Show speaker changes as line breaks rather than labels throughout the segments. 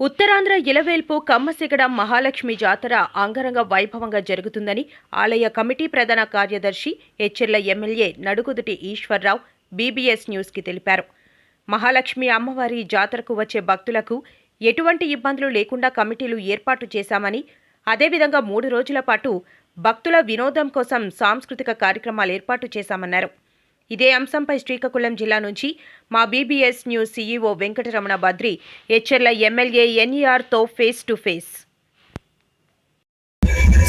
ఉత్తరాంధ్ర ఇలవేల్పు కమ్మసిగడ మహాలక్ష్మి జాతర అంగరంగ వైభవంగా జరుగుతుందని ఆలయ కమిటీ ప్రధాన కార్యదర్శి హెచ్చెర్ల ఎమ్మెల్యే నడుగుదుటి ఈశ్వర్రావు బీబీఎస్ న్యూస్కి తెలిపారు. మహాలక్ష్మి అమ్మవారి జాతరకు వచ్చే భక్తులకు ఎటువంటి ఇబ్బందులు లేకుండా కమిటీలు ఏర్పాటు చేశామని అదేవిధంగా మూడు రోజుల పాటు భక్తుల వినోదం కోసం సాంస్కృతిక కార్యక్రమాలు ఏర్పాటు చేశామన్నారు. ఇదే అంశంపై శ్రీకాకుళం జిల్లా నుంచి మా BBS news CEO Venkataramana Badri Etcherla MLA ఎన్ఈఆర్తో face to face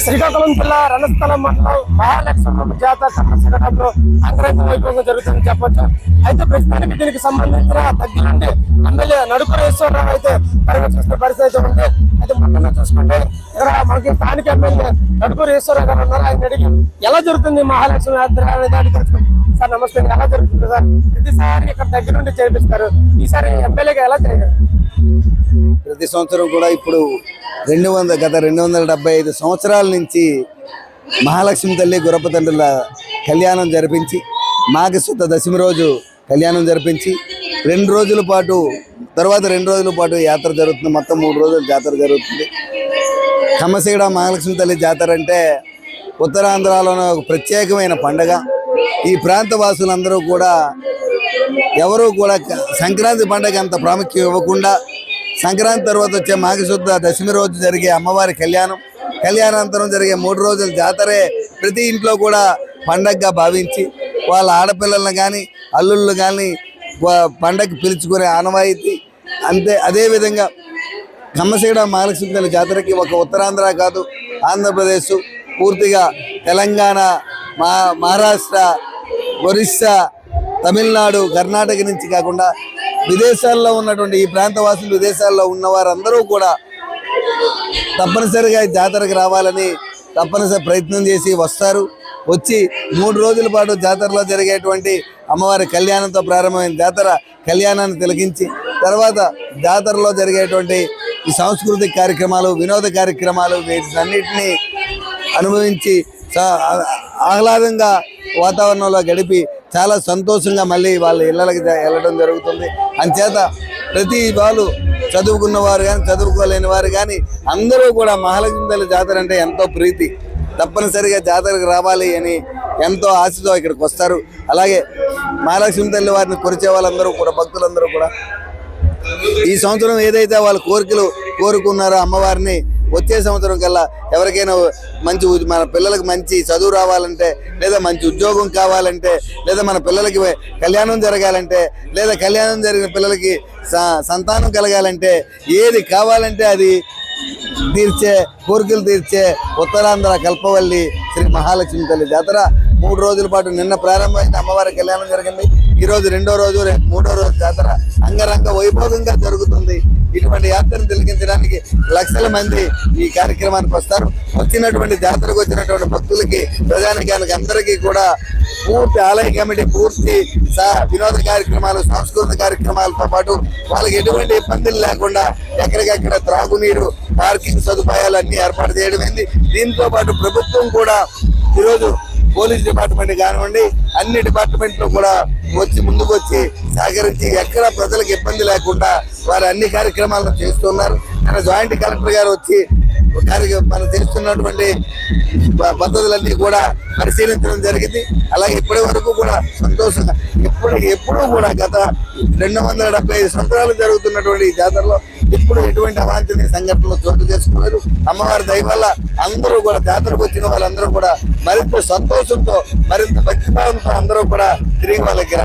Srikakulam జిల్లా రణస్థలం మండలం మహాలక్ష్మి జాతర సంఘటనలో అంగరంగ వైభవంగా జరుగుతుందని చెప్పొచ్చు. అయితే ప్రస్తుతానికి దీనికి సంబంధించిన దగ్గరుండి ఎమ్మెల్యే నడుపురేశ్వరరావు అయితే పర్యవేక్షిస్తున్న పరిస్థితి ఉంది. అయితే మొన్న చూసుకుంటే ఇక్కడ మనకి స్థానిక ఎమ్మెల్యే నడుపురేశ్వరరావు గారు ఉన్నారు. ఆయన అడిగి ఎలా జరుగుతుంది మహాలక్ష్మి యాత్ర అనే దాన్ని తెలుసుకుంటాం సార్ నమస్తే ఎలా జరుగుతుంది సార్? ప్రతిసారి ఇక్కడ దగ్గర నుండి చేపిస్తారు. ఈసారి ఎమ్మెల్యేగా ఎలా చేయగలరు?
ప్రతి సంవత్సరం కూడా ఇప్పుడు రెండు వందల గత రెండు వందల డెబ్బై ఐదు సంవత్సరాల నుంచి మహాలక్ష్మి తల్లి గురప్ప తండ్రుల కళ్యాణం జరిపించి మాఘశుద్ధ దశమి రోజు కళ్యాణం జరిపించి రెండు రోజుల పాటు తర్వాత రెండు రోజుల పాటు యాత్ర జరుగుతుంది. మొత్తం మూడు రోజులు జాతర జరుగుతుంది. కమ్మసీడ మహాలక్ష్మి తల్లి జాతర అంటే ఉత్తరాంధ్రలోని ఒక ప్రత్యేకమైన పండగ. ఈ ప్రాంత వాసులందరూ కూడా ఎవరూ కూడా సంక్రాంతి పండగ అంత ప్రాముఖ్యం ఇవ్వకుండా సంక్రాంతి తర్వాత వచ్చే మాఘశుద్ధ దశమి రోజు జరిగే అమ్మవారి కళ్యాణం. కళ్యాణాంతరం జరిగే మూడు రోజుల జాతరే ప్రతి ఇంట్లో కూడా పండగగా భావించి వాళ్ళ ఆడపిల్లలను కానీ అల్లుళ్ళు కానీ పండగ పిలుచుకునే ఆనవాయితీ. అంతే అదేవిధంగా కమ్మసీడ మహాలక్ష్మి జాతరకి ఒక ఉత్తరాంధ్ర కాదు ఆంధ్రప్రదేశ్ పూర్తిగా తెలంగాణ మా మహారాష్ట్ర ఒరిస్సా తమిళనాడు కర్ణాటక నుంచి కాకుండా విదేశాల్లో ఉన్నటువంటి ఈ ప్రాంత వాసులు విదేశాల్లో ఉన్న వారందరూ కూడా తప్పనిసరిగా జాతరకు రావాలని తప్పనిసరి ప్రయత్నం చేసి వస్తారు. వచ్చి మూడు రోజుల పాటు జాతరలో జరిగేటువంటి అమ్మవారి కళ్యాణంతో ప్రారంభమైన జాతర కళ్యాణాన్ని తిలకించి తర్వాత జాతరలో జరిగేటువంటి ఈ సాంస్కృతిక కార్యక్రమాలు వినోద కార్యక్రమాలు వీటన్నిటినీ అనుభవించి ఆహ్లాదంగా వాతావరణంలో గడిపి చాలా సంతోషంగా మళ్ళీ వాళ్ళ ఇళ్ళకి వెళ్ళడం జరుగుతుంది. అంచేత ప్రతి వాళ్ళు చదువుకున్న వారు కానీ చదువుకోలేని వారు కానీ అందరూ కూడా మహాలక్ష్మి తల్లి జాతర అంటే ఎంతో ప్రీతి. తప్పనిసరిగా జాతరకు రావాలి అని ఎంతో ఆశతో ఇక్కడికి వస్తారు. అలాగే మహాలక్ష్మి తల్లి వారిని కొరిచే వాళ్ళందరూ కూడా భక్తులందరూ కూడా. ఈ సంవత్సరం ఏదైతే వాళ్ళ కోరికలు కోరుకున్నారో అమ్మవారిని వచ్చే సంవత్సరం కల్లా ఎవరికైనా మంచి మన పిల్లలకు మంచి చదువు రావాలంటే లేదా మంచి ఉద్యోగం కావాలంటే లేదా మన పిల్లలకి కళ్యాణం జరగాలంటే లేదా కళ్యాణం జరిగిన పిల్లలకి స- సంతానం కలగాలంటే ఏది కావాలంటే అది తీర్చే కోరికలు తీర్చే ఉత్తరాంధ్ర కల్పవల్లి శ్రీ మహాలక్ష్మి తల్లి జాతర. మూడు రోజుల పాటు నిన్న ప్రారంభమైన అమ్మవారి కళ్యాణం జరిగింది. ఈరోజు రెండో రోజు మూడో రోజు జాతర. అంగరంగ వైభవంగా జరుగుతుంది. ఇటువంటి యాత్రను తిలకించడానికి లక్షల మంది ఈ కార్యక్రమానికి వస్తారు. వచ్చినటువంటి జాతరకు వచ్చినటువంటి భక్తులకి ప్రజానికానికి అందరికీ కూడా పూర్తి ఆలయ కమిటీ పూర్తి వినోద కార్యక్రమాలు సాంస్కృతిక కార్యక్రమాలతో పాటు వాళ్ళకి ఎటువంటి ఇబ్బందులు లేకుండా ఎక్కడికక్కడ త్రాగునీరు పార్కింగ్ సదుపాయాలు అన్ని ఏర్పాటు చేయడమైంది దీంతో పాటు ప్రభుత్వం కూడా ఈరోజు పోలీస్ డిపార్ట్మెంట్ కానివ్వండి అన్ని డిపార్ట్మెంట్లు కూడా వచ్చి ముందుకు వచ్చి సహకరించి ఎక్కడ ప్రజలకు ఇబ్బంది లేకుండా వారు అన్ని కార్యక్రమాలను చేస్తున్నారు. మన జాయింట్ కలెక్టర్ గారు వచ్చి కార్య మనం తెలుస్తున్నటువంటి పద్ధతులన్నీ కూడా పరిశీలించడం జరిగింది. అలాగే ఇప్పటి వరకు కూడా సంతోషంగా ఇప్పుడు ఎప్పుడూ కూడా గత రెండు వందల డెబ్బై ఐదు సంవత్సరాలు జరుగుతున్నటువంటి ఈ జాతరలో ఇప్పుడు ఎటువంటి అవాంఛనీయ సంఘటనలు చోటు చేసుకున్నారు? అమ్మవారి దయ వల్ల అందరూ కూడా జాతరకు వచ్చిన వాళ్ళందరూ కూడా మరింత సంతోషంతో మరింత భక్తిభావంతో అందరూ కూడా తిరిగి వాళ్ళ దగ్గర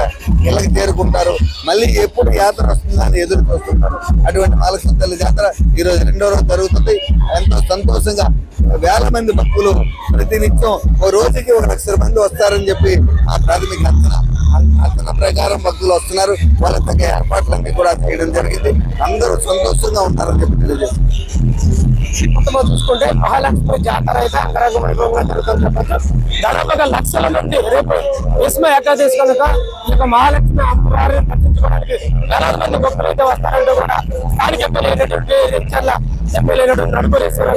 ఇళ్ళకి చేరుకుంటారు. మళ్ళీ ఎప్పుడు యాత్ర వస్తుందా అని ఎదురు చూస్తుంటారు. అటువంటి మహాలక్ష్మి తల్లి జాతర ఈ రోజు రెండో రోజు జరుగుతుంది. ఎంతో సంతోషంగా వేల మంది భక్తులు ప్రతినిత్యం ఓ రోజుకి ఒక లక్ష మంది వస్తారని చెప్పి ఆ ప్రాథమిక అంచనా. అంచనా ప్రకారం భక్తులు వస్తున్నారు. వాళ్ళ తగ్గ ఏర్పాట్లన్నీ కూడా చేయడం జరిగింది. అందరూ సంతోషంగా ఉంటారని చెప్పి తెలియజేస్తున్నారు
మొత్తం చూసుకుంటే మహాలక్ష్మి జాతర అయితే అంగరంగ వైభవంగా జరుగుతుంది. చెప్పచ్చు దాదాపు ఒక లక్షల మంది రేపు విస్మ ఏకాదశి కనుక ఈ యొక్క మహాలక్ష్మి అమ్మవారిని దర్శించుకోవడానికి వేలాది మంది భక్తులు అయితే వస్తారంటే కూడా స్థానిక ఎమ్మెల్యే చర్ల చల్ల ఎమ్మెల్యే అయినటువంటి నడుపురేశ్వర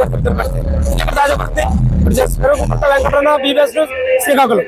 ఇక్కడ తాజా పరిస్థితి ఇప్పుడు చేస్తున్నారు. గుంట వెంకటరమణ బీబీఎస్ న్యూస్ శ్రీకాకుళం.